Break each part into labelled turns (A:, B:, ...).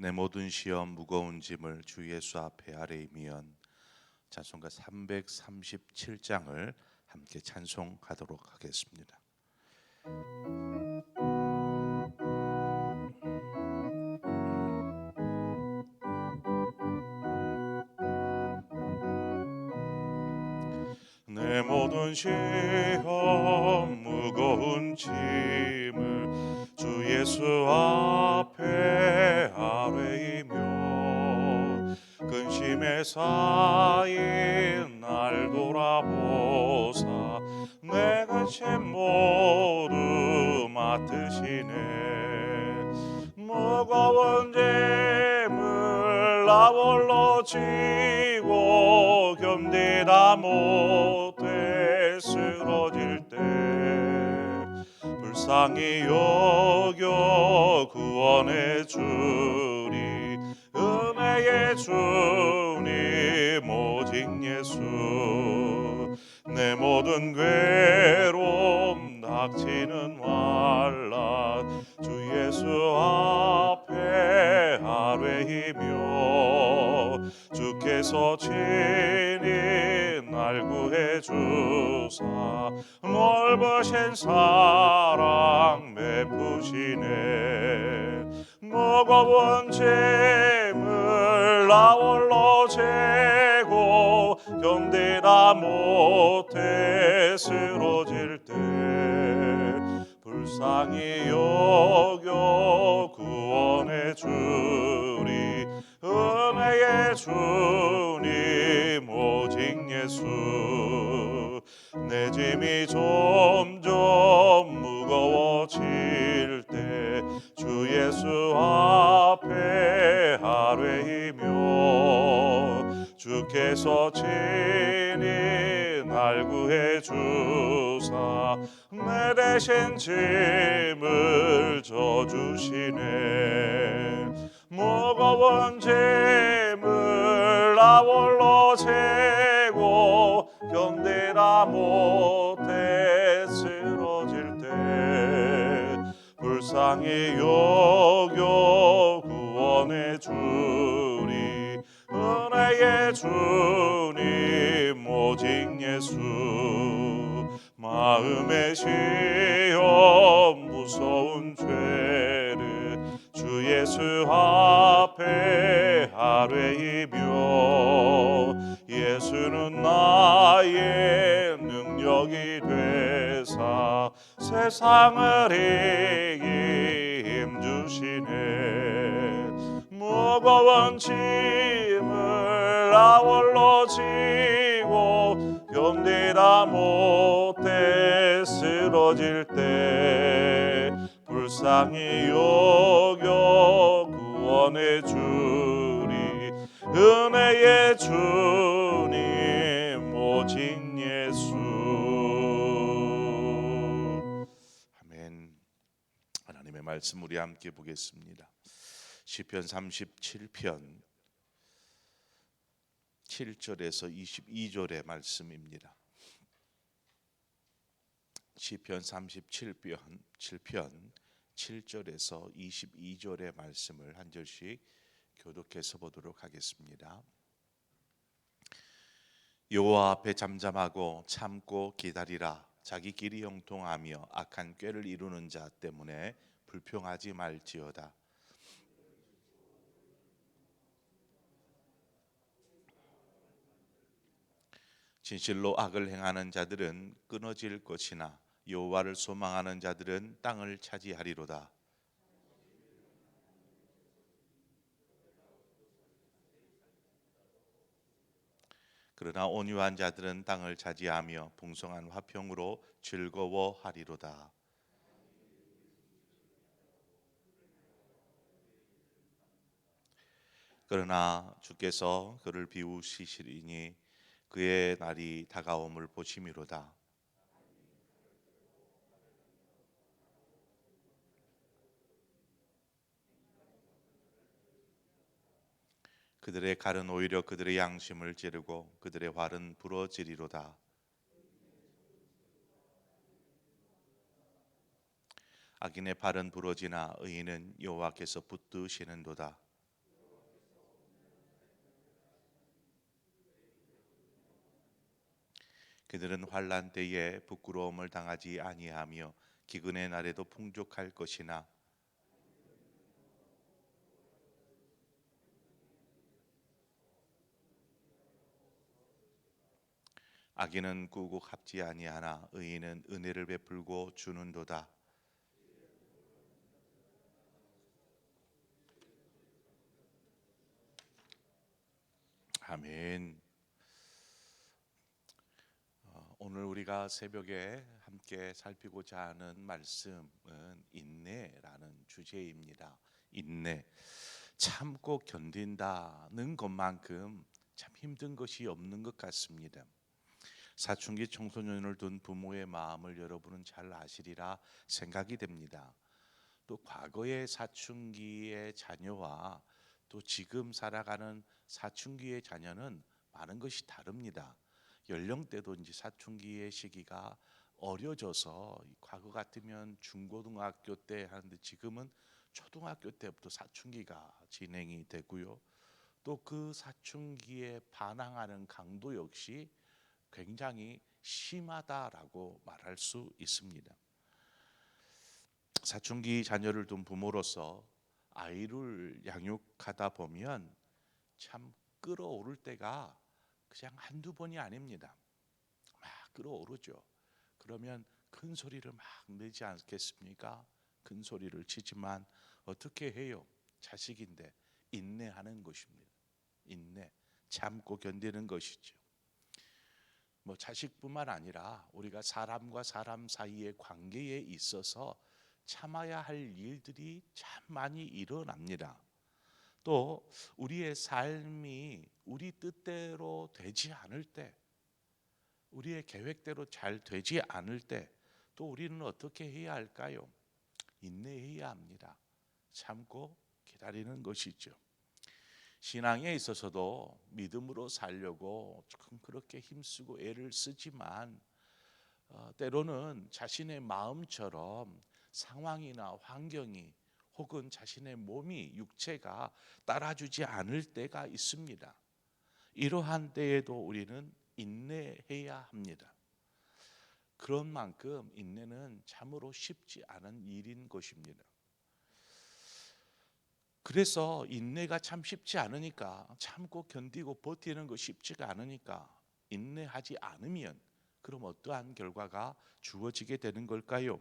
A: 내 모든 시험 무거운 짐을 주 예수 앞에 아뢰이면 찬송가 337장을 함께 찬송하도록 하겠습니다. 내 모든 시험 무거운 짐을 주 예수 앞 쌓인 날 돌아보사. 내 근심 모두 맡으시네. 무거운 짐을 나 홀로 지고 견디다 못해 쓰러질 때. 불쌍히 여겨 구원해 주리. 은혜의 주 모든 괴로움 닥치는 환란 주 예수 앞에 아뢰이며 주께서 친히 날 구해 주사. 넓으신 사랑 베푸시네. 무거운 짐을 나 홀로 재고 견디다 못해 쓰러질 때 불쌍히 여겨 구원해 주리 은혜의 주님 오직 예수. 내 짐이 점 대신 짐을 져주시네. 무거운 짐을 나 홀로 재고 견디다 못해 쓰러질 때 불쌍히 여겨 구원해 주리. 은혜의 주님 오직 예수 마음의 시험 무서운 죄를 주 예수 앞에 아뢰이며 예수는 나의 능력이 되사 세상을 이김 주시네. 무거운 짐을 나 홀로 지고 견디다 못해 쓰러질 때 불쌍히 여겨 구원해 주리. 은혜의 주님 오직 예수. 아멘. 하나님의 말씀 우리 함께 보겠습니다. 시편 37편 7절에서 22절의 말씀입니다. 시편 37편 7편 7절에서 22절의 말씀을 한 절씩 교독해서 보도록 하겠습니다. 여호와 앞에 잠잠하고 참고 기다리라 자기 길이 형통하며 악한 꾀를 이루는 자 때문에 불평하지 말지어다
B: 진실로 악을 행하는 자들은 끊어질 것이나 여호와를 소망하는 자들은 땅을 차지하리로다. 그러나 온유한 자들은 땅을 차지하며 풍성한 화평으로 즐거워하리로다. 그러나 주께서 그를 비우시리니 그의 날이 다가옴을 보심이로다. 그들의 칼은 오히려 그들의 양심을 찌르고 그들의 활은 부러지리로다. 악인의 발은 부러지나 의인은 여호와께서 붙드시는도다. 그들은 환란 때에 부끄러움을 당하지 아니하며 기근의 날에도 풍족할 것이나 악인은 꾸고 갚지 아니하나 의인은 은혜를 베풀고 주는도다. 아멘. 어, 오늘 우리가 새벽에 함께 살피고자 하는 말씀은 인내라는 주제입니다. 인내. 참고 견딘다는 것만큼 참 힘든 것이 없는 것 같습니다. 사춘기 청소년을 둔 부모의 마음을 여러분은 잘 아시리라 생각이 됩니다. 또 과거의 사춘기의 자녀와 또 지금 살아가는 사춘기의 자녀는 많은 것이 다릅니다. 연령대도 이제 사춘기의 시기가 어려져서 과거 같으면 중고등학교 때 하는데 지금은 초등학교 때부터 사춘기가 진행이 되고요. 또 그 사춘기에 반항하는 강도 역시 굉장히 심하다라고 말할 수 있습니다. 사춘기 자녀를 둔 부모로서 아이를 양육하다 보면 참 끌어오를 때가 그냥 한두 번이 아닙니다. 막 끌어오르죠. 그러면 큰 소리를 막 내지 않겠습니까? 큰 소리를 치지만 어떻게 해요? 자식인데 인내하는 것입니다. 인내, 참고 견디는 것이죠. 뭐 자식뿐만 아니라 우리가 사람과 사람 사이의 관계에 있어서 참아야 할 일들이 참 많이 일어납니다. 또 우리의 삶이 우리 뜻대로 되지 않을 때, 우리의 계획대로 잘 되지 않을 때, 또 우리는 어떻게 해야 할까요? 인내해야 합니다. 참고 기다리는 것이죠. 신앙에 있어서도 믿음으로 살려고 조금 그렇게 힘쓰고 애를 쓰지만 어, 때로는 자신의 마음처럼 상황이나 환경이 혹은 자신의 몸이 육체가 따라주지 않을 때가 있습니다. 이러한 때에도 우리는 인내해야 합니다. 그런 만큼 인내는 참으로 쉽지 않은 일인 것입니다. 그래서 인내가 참 쉽지 않으니까 참고 견디고 버티는 거 쉽지가 않으니까 인내하지 않으면 그럼 어떠한 결과가 주어지게 되는 걸까요?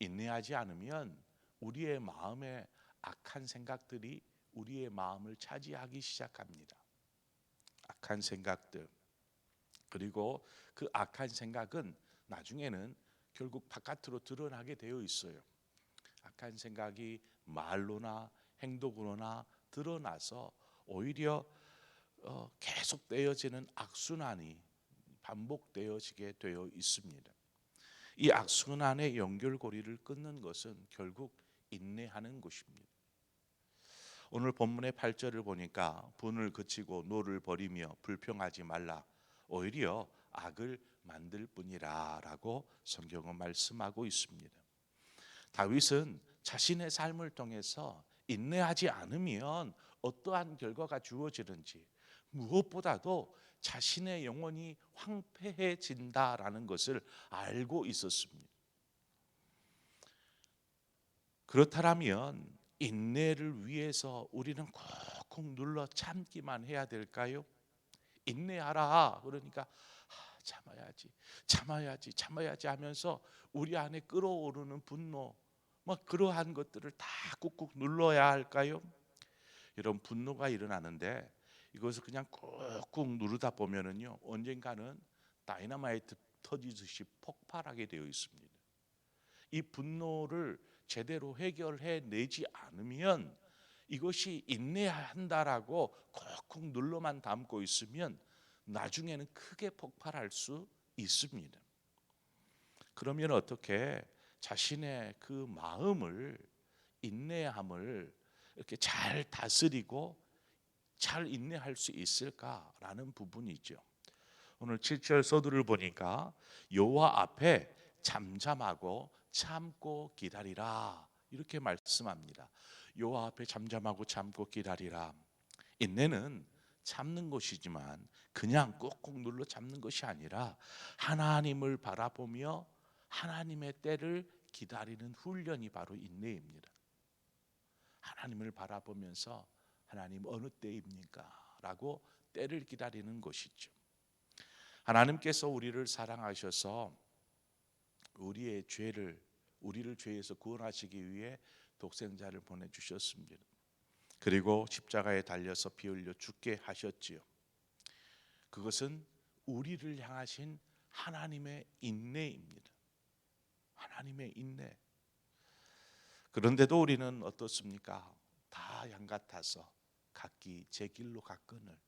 B: 인내하지 않으면 우리의 마음에 악한 생각들이 우리의 마음을 차지하기 시작합니다. 악한 생각들. 그리고 그 악한 생각은 나중에는 결국 바깥으로 드러나게 되어 있어요. 악한 생각이 말로나 행동으로나 드러나서 오히려 어, 계속되어지는 악순환이 반복되어지게 되어 있습니다. 이 악순환의 연결고리를 끊는 것은 결국 인내하는 것입니다. 오늘 본문의 8절을 보니까 분을 그치고 노를 버리며 불평하지 말라 오히려 악을 만들 뿐이라라고 성경은 말씀하고 있습니다. 다윗은 자신의 삶을 통해서 인내하지 않으면 어떠한 결과가 주어지는지 무엇보다도 자신의 영혼이 황폐해진다라는 것을 알고 있었습니다. 그렇다면 인내를 위해서 우리는 콕콕 눌러 참기만 해야 될까요? 인내하라. 그러니까 아, 참아야지, 참아야지, 참아야지 하면서 우리 안에 끓어오르는 분노, 뭐 그러한 것들을 다 꾹꾹 눌러야 할까요? 이런 분노가 일어나는데 이것을 그냥 꾹꾹 누르다 보면은요 언젠가는 다이너마이트 터지듯이 폭발하게 되어 있습니다. 이 분노를 제대로 해결해 내지 않으면 이것이 인내한다라고 콕콕 눌러만 담고 있으면 나중에는 크게 폭발할 수 있습니다. 그러면 어떻게 자신의 그 마음을 인내함을 이렇게 잘 다스리고 잘 인내할 수 있을까라는 부분이죠. 오늘 7절 서두를 보니까 여호와 앞에 잠잠하고 참고 기다리라 이렇게 말씀합니다. 여호와 앞에 잠잠하고 참고 기다리라. 인내는 참는 것이지만 그냥 꾹꾹 눌러 참는 것이 아니라 하나님을 바라보며 하나님의 때를 기다리는 훈련이 바로 인내입니다. 하나님을 바라보면서 하나님 어느 때입니까? 라고 때를 기다리는 것이죠. 하나님께서 우리를 사랑하셔서 우리의 죄를 우리를 죄에서 구원하시기 위해 독생자를 보내 주셨습니다. 그리고 십자가에 달려서 피 흘려 죽게 하셨지요. 그것은 우리를 향하신 하나님의 인내입니다. 하나님의 인내. 그런데도 우리는 어떻습니까? 다 양 같아서 각기 제 길로 갔거늘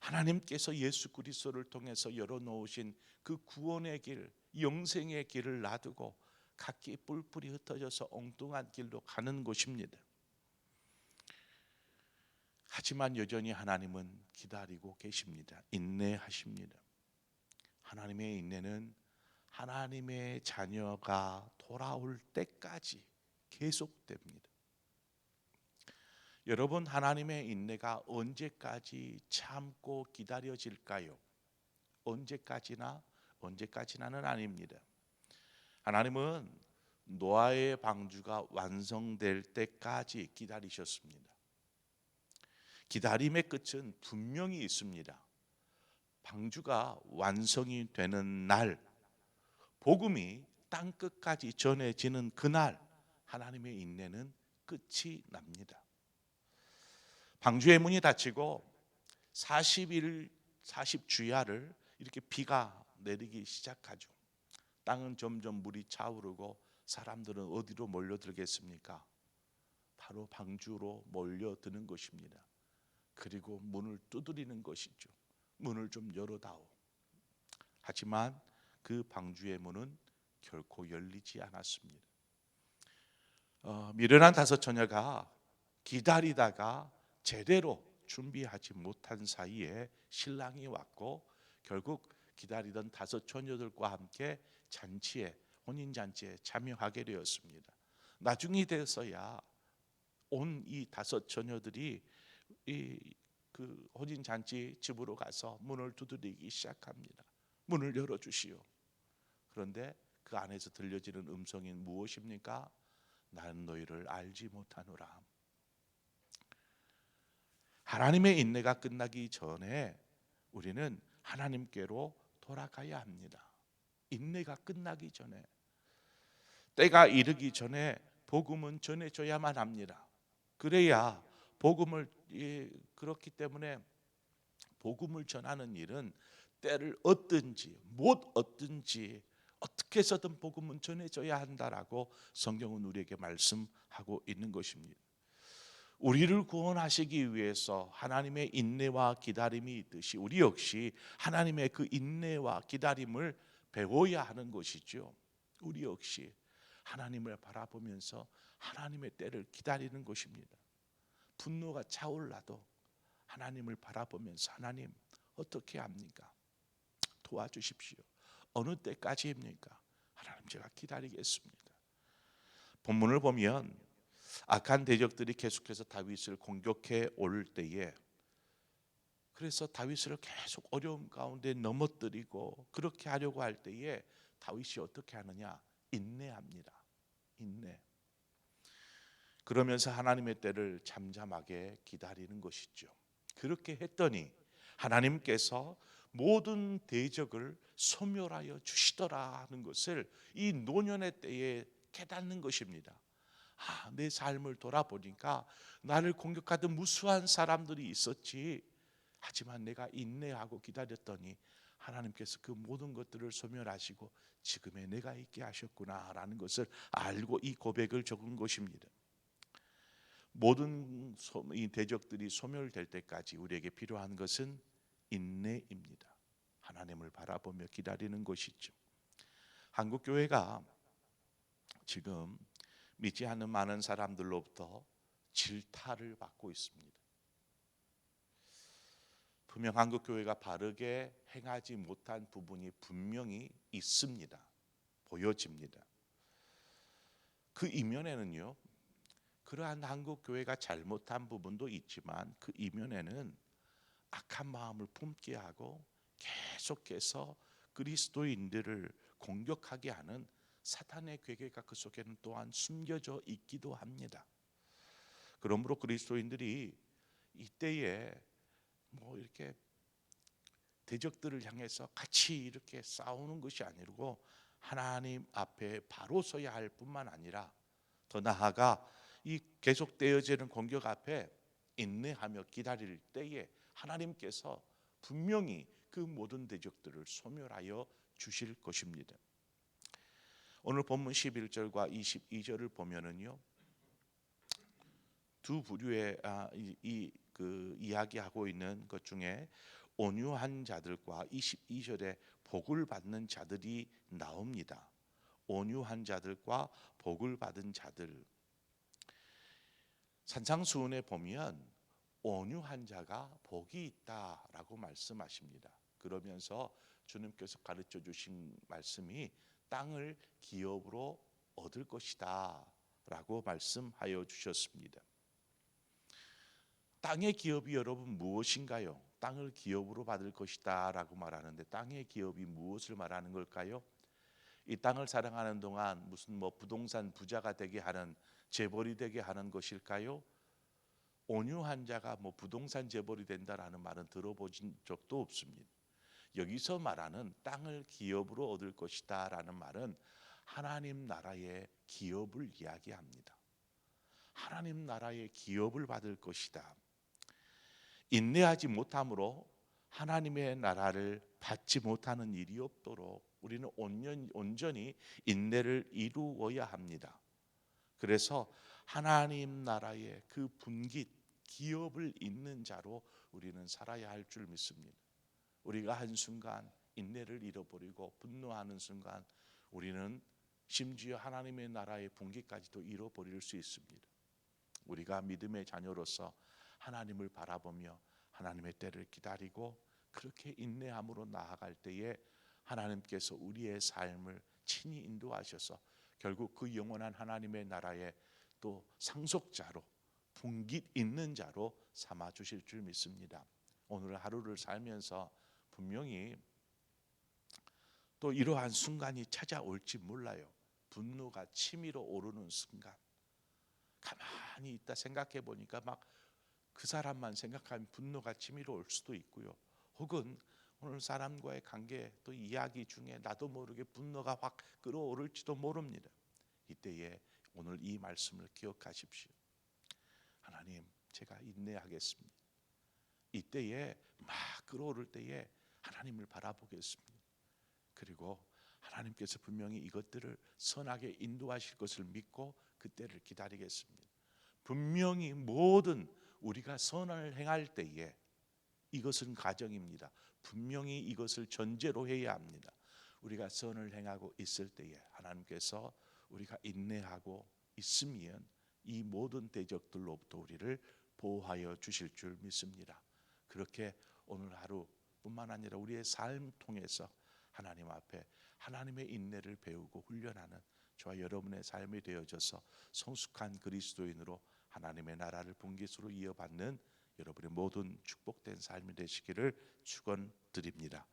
B: 하나님께서 예수 그리스도를 통해서 열어 놓으신 그 구원의 길, 영생의 길을 놔두고 각기 뿔뿔이 흩어져서 엉뚱한 길로 가는 것입니다. 하지만 여전히 하나님은 기다리고 계십니다. 인내하십니다. 하나님의 인내는 하나님의 자녀가 돌아올 때까지 계속됩니다. 여러분 하나님의 인내가 언제까지 참고 기다려질까요? 언제까지나 언제까지나는 아닙니다. 하나님은 노아의 방주가 완성될 때까지 기다리셨습니다. 기다림의 끝은 분명히 있습니다. 방주가 완성이 되는 날, 복음이 땅 끝까지 전해지는 그날, 하나님의 인내는 끝이 납니다. 방주의 문이 닫히고 40일 40주야를 이렇게 비가 내리기 시작하죠. 땅은 점점 물이 차오르고 사람들은 어디로 몰려들겠습니까? 바로 방주로 몰려드는 것입니다. 그리고 문을 두드리는 것이죠. 문을 좀 열어다오. 하지만 그 방주의 문은 결코 열리지 않았습니다. 어, 미련한 다섯 처녀가 기다리다가 제대로 준비하지 못한 사이에 신랑이 왔고 결국 기다리던 다섯 처녀들과 함께 잔치에 혼인 잔치에 참여하게 되었습니다. 나중이 돼서야 온 이 다섯 처녀들이 이 그 혼인 잔치 집으로 가서 문을 두드리기 시작합니다. 문을 열어 주시오. 그런데 그 안에서 들려지는 음성이 무엇입니까? 나는 너희를 알지 못하노라. 하나님의 인내가 끝나기 전에 우리는 하나님께로 돌아가야 합니다. 인내가 끝나기 전에 때가 이르기 전에 복음은 전해져야만 합니다. 그래야 복음을 그렇기 때문에 복음을 전하는 일은 때를 얻든지 못 얻든지 어떻게 해서든 복음은 전해져야 한다라고 성경은 우리에게 말씀하고 있는 것입니다. 우리를 구원하시기 위해서 하나님의 인내와 기다림이 있듯이 우리 역시 하나님의 그 인내와 기다림을 배워야 하는 것이죠. 우리 역시 하나님을 바라보면서 하나님의 때를 기다리는 것입니다. 분노가 차올라도 하나님을 바라보면서 하나님 어떻게 합니까? 도와주십시오. 어느 때까지입니까? 하나님 제가 기다리겠습니다. 본문을 보면 악한 대적들이 계속해서 다윗을 공격해 올 때에 그래서 다윗을 계속 어려움 가운데 넘어뜨리고 그렇게 하려고 할 때에 다윗이 어떻게 하느냐? 인내합니다. 인내. 그러면서 하나님의 때를 잠잠하게 기다리는 것이죠. 그렇게 했더니 하나님께서 모든 대적을 소멸하여 주시더라 하는 것을 이 노년의 때에 깨닫는 것입니다. 아, 내 삶을 돌아보니까 나를 공격하던 무수한 사람들이 있었지. 하지만 내가 인내하고 기다렸더니 하나님께서 그 모든 것들을 소멸하시고 지금의 내가 있게 하셨구나라는 것을 알고 이 고백을 적은 것입니다. 모든 소- 이 대적들이 소멸될 때까지 우리에게 필요한 것은 인내입니다. 하나님을 바라보며 기다리는 것이죠. 한국 교회가 지금 믿지 않는 많은 사람들로부터 질타를 받고 있습니다. 분명 한국 교회가 바르게 행하지 못한 부분이 분명히 있습니다. 보여집니다. 그 이면에는요. 그러한 한국 교회가 잘못한 부분도 있지만 그 이면에는 악한 마음을 품게 하고 계속해서 그리스도인들을 공격하게 하는 사탄의 괴계가 그 속에는 또한 숨겨져 있기도 합니다. 그러므로 그리스도인들이 이때에 뭐 이렇게 대적들을 향해서 같이 이렇게 싸우는 것이 아니고 하나님 앞에 바로 서야 할 뿐만 아니라 더 나아가 이 계속되어지는 공격 앞에 인내하며 기다릴 때에 하나님께서 분명히 그 모든 대적들을 소멸하여 주실 것입니다. 오늘 본문 11절과 22절을 보면은요. 두 부류의 아, 이그 이야기하고 있는 것 중에 온유한 자들과 22절에 복을 받는 자들이 나옵니다. 온유한 자들과 복을 받은 자들. 산상수훈에 보면 온유한 자가 복이 있다라고 말씀하십니다. 그러면서 주님께서 가르쳐 주신 말씀이 땅을 기업으로 얻을 것이다라고 말씀하여 주셨습니다. 땅의 기업이 여러분 무엇인가요? 땅을 기업으로 받을 것이다라고 말하는데 땅의 기업이 무엇을 말하는 걸까요? 이 땅을 사랑하는 동안 무슨 뭐 부동산 부자가 되게 하는 재벌이 되게 하는 것일까요? 온유한 자가 뭐 부동산 재벌이 된다라는 말은 들어보신 적도 없습니다. 여기서 말하는 땅을 기업으로 얻을 것이다라는 말은 하나님 나라의 기업을 이야기합니다. 하나님 나라의 기업을 받을 것이다. 인내하지 못함으로 하나님의 나라를 받지 못하는 일이 없도록 우리는 온전, 온전히 인내를 이루어야 합니다. 그래서 하나님 나라의 그 분깃 기업을 잇는 자로 우리는 살아야 할 줄 믿습니다. 우리가 한 순간 인내를 잃어버리고 분노하는 순간 우리는 심지어 하나님의 나라의 분깃까지도 잃어버릴 수 있습니다. 우리가 믿음의 자녀로서 하나님을 바라보며 하나님의 때를 기다리고 그렇게 인내함으로 나아갈 때에 하나님께서 우리의 삶을 친히 인도하셔서 결국 그 영원한 하나님의 나라의 또 상속자로 분깃 있는 자로 삼아 주실 줄 믿습니다. 오늘 하루를 살면서 분명히 또 이러한 순간이 찾아올지 몰라요. 분노가 치밀어 오르는 순간. 가만히 있다 생각해 보니까 막 그 사람만 생각하면 분노가 치밀어 올 수도 있고요. 혹은 오늘 사람과의 관계 또 이야기 중에 나도 모르게 분노가 확 끌어오를지도 모릅니다. 이때에 오늘 이 말씀을 기억하십시오. 하나님, 제가 인내하겠습니다. 이때에 막 끌어오를 때에 하나님을 바라보겠습니다. 그리고 하나님께서 분명히 이것들을 선하게 인도하실 것을 믿고 그때를 기다리겠습니다. 분명히 모든 우리가 선을 행할 때에 이것은 가정입니다. 분명히 이것을 전제로 해야 합니다. 우리가 선을 행하고 있을 때에 하나님께서 우리가 인내하고 있으면 이 모든 대적들로부터 우리를 보호하여 주실 줄 믿습니다. 그렇게 오늘 하루뿐만 아니라 우리의 삶 통해서 하나님 앞에 하나님의 인내를 배우고 훈련하는 저와 여러분의 삶이 되어져서 성숙한 그리스도인으로 하나님의 나라를 분깃으로 이어받는 여러분의 모든 축복된 삶이 되시기를 축원드립니다.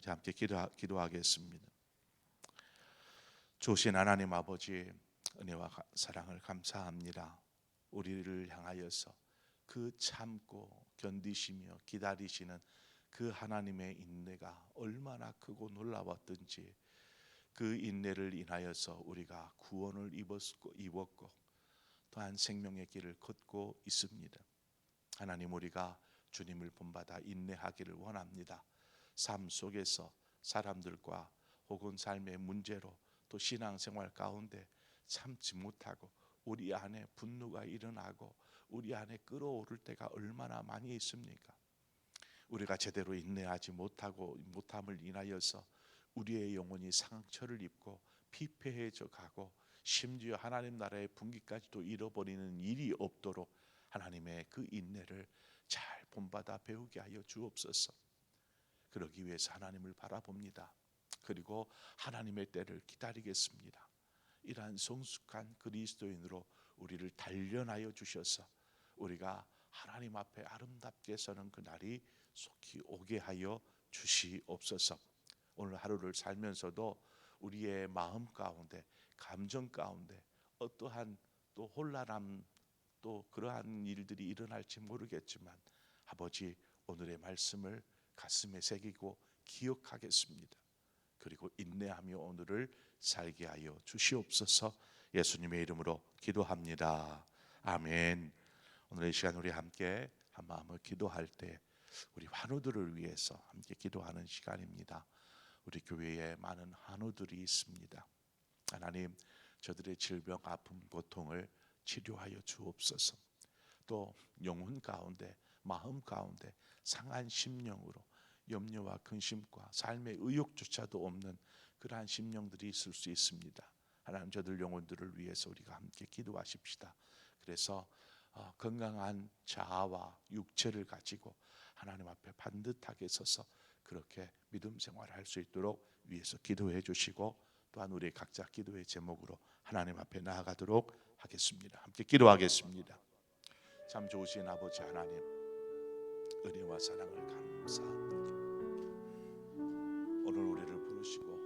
B: 자 함께 기도, 기도하겠습니다. 조신 하나님 아버지 은혜와 가- 사랑을 감사합니다. 우리를 향하여서 그 참고 견디시며 기다리시는 그 하나님의 인내가 얼마나 크고 놀라웠든지 그 인내를 인하여서 우리가 구원을 입었고, 입었고 또한 생명의 길을 걷고 있습니다. 하나님 우리가 주님을 본받아 인내하기를 원합니다. 삶 속에서 사람들과 혹은 삶의 문제로 또 신앙생활 가운데 참지 못하고 우리 안에 분노가 일어나고 우리 안에 끌어오를 때가 얼마나 많이 있습니까? 우리가 제대로 인내하지 못하고 못함을 인하여서 우리의 영혼이 상처를 입고 피폐해져 가고 심지어 하나님 나라의 분기까지도 잃어버리는 일이 없도록 하나님의 그 인내를 잘 본받아 배우게 하여 주옵소서. 그러기 위해서 하나님을 바라봅니다. 그리고 하나님의 때를 기다리겠습니다. 이러한 성숙한 그리스도인으로 우리를 단련하여 주셔서 우리가 하나님 앞에 아름답게 서는 그날이 속히 오게 하여 주시옵소서. 오늘 하루를 살면서도 우리의 마음 가운데 감정 가운데 어떠한 또 혼란함 또 그러한 일들이 일어날지 모르겠지만 아버지 오늘의 말씀을 가슴에 새기고 기억하겠습니다. 그리고 인내하며 오늘을 살게 하여 주시옵소서. 예수님의 이름으로 기도합니다. 아멘. 오늘 이 시간 우리 함께 한 마음을 기도할 때 우리 환우들을 위해서 함께 기도하는 시간입니다. 우리 교회에 많은 환우들이 있습니다. 하나님, 저들의 질병, 아픔, 고통을 치료하여 주옵소서. 또 영혼 가운데, 마음 가운데 상한 심령으로 염려와 근심과 삶의 의욕조차도 없는 그러한 심령들이 있을 수 있습니다. 하나님 저들 영혼들을 위해서 우리가 함께 기도하십시다. 그래서 어, 건강한 자아와 육체를 가지고 하나님 앞에 반듯하게 서서 그렇게 믿음 생활을 할 수 있도록 위해서 기도해 주시고 또한 우리 각자 기도의 제목으로 하나님 앞에 나아가도록 하겠습니다. 함께 기도하겠습니다. 참 좋으신 아버지 하나님 은혜와 사랑을 감사합니다. 오늘 우리를 부르시고